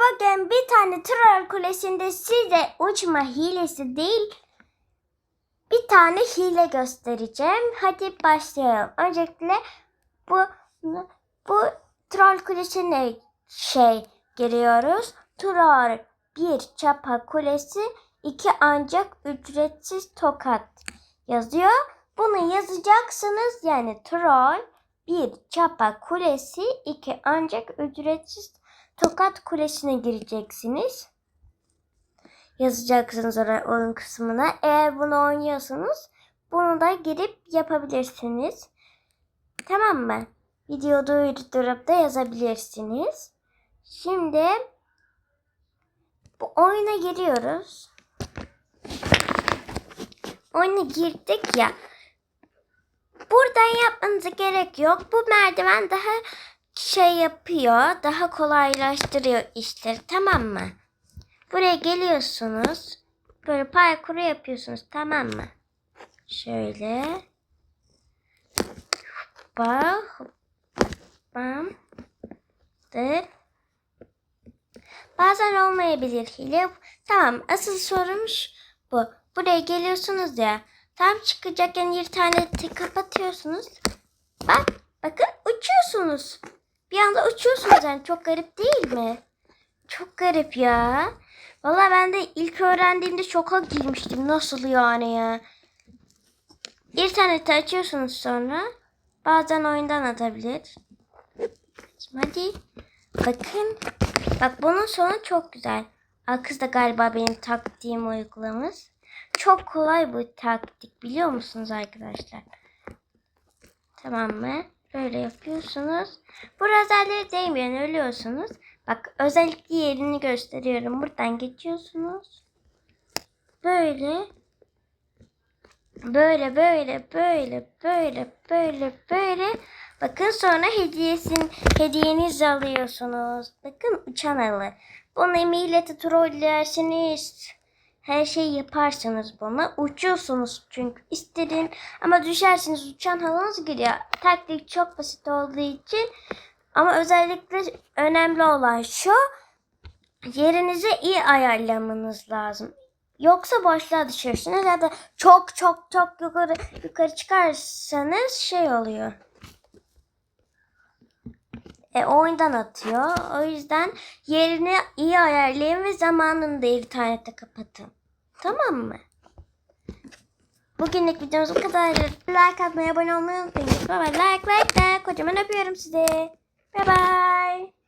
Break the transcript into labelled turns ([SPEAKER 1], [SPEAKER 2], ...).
[SPEAKER 1] bugün bir tane troll kulesinde size uçma hilesi değil bir tane hile göstereceğim. Hadi başlayalım. Öncelikle bu bu troll kulesine şey giriyoruz. Troll bir çapa kulesi iki ancak ücretsiz tokat yazıyor. Bunu yazacaksınız yani troll bir çapa kulesi iki ancak ücretsiz tokat kulesine gireceksiniz. Yazacaksınız oraya oyun kısmına. Eğer bunu oynuyorsanız bunu da girip yapabilirsiniz. Tamam mı? Video durdurup da yazabilirsiniz. Şimdi bu oyuna giriyoruz. Oyuna girdik ya. Buradan yapmanıza gerek yok. Bu merdiven daha şey yapıyor. Daha kolaylaştırıyor işleri. Tamam mı? Buraya geliyorsunuz. Böyle parkuru yapıyorsunuz. Tamam mı? Şöyle. Bak. Bam. Dır. Bazen olmayabilir hile. Tamam. Asıl sorumuz bu. Buraya geliyorsunuz ya. Tam çıkacakken bir tane kapatıyorsunuz. Bak. Bakın uçuyorsunuz. Bir anda uçuyorsunuz yani. Çok garip değil mi? Çok garip ya. Valla ben de ilk öğrendiğimde şoka girmiştim. Nasıl yani ya? İnterneti açıyorsunuz sonra. Bazen oyundan atabilir. Hadi. Bakın. Bak bunun sonu çok güzel. Aa, Kız da galiba benim taktiğimi uygulamış. Çok kolay bu taktik biliyor musunuz arkadaşlar? Tamam mı? Böyle yapıyorsunuz. Bu lazerleri değmeyen ölüyorsunuz. Bak özellikle yerini gösteriyorum. Buradan geçiyorsunuz. Böyle. Böyle böyle böyle böyle böyle böyle. Bakın sonra hediyesin hediyenizi alıyorsunuz. Bakın uçan alı. Bunu milleti trollersiniz. Her şeyi yaparsınız buna. Uçuyorsunuz çünkü istediğin ama düşersiniz uçan halınız gidiyor. Taktik çok basit olduğu için ama özellikle önemli olan şu yerinizi iyi ayarlamanız lazım. Yoksa boşluğa düşersiniz ya da çok çok çok yukarı yukarı çıkarsanız şey oluyor. E, oyundan atıyor. O yüzden yerini iyi ayarlayın ve zamanını da internete kapatın. Tamam mı? Bugünlük videomuz bu kadar. Like atmayı, abone olmayı unutmayın. Bye bye. Like like de. Kocaman öpüyorum sizi. Bye bye.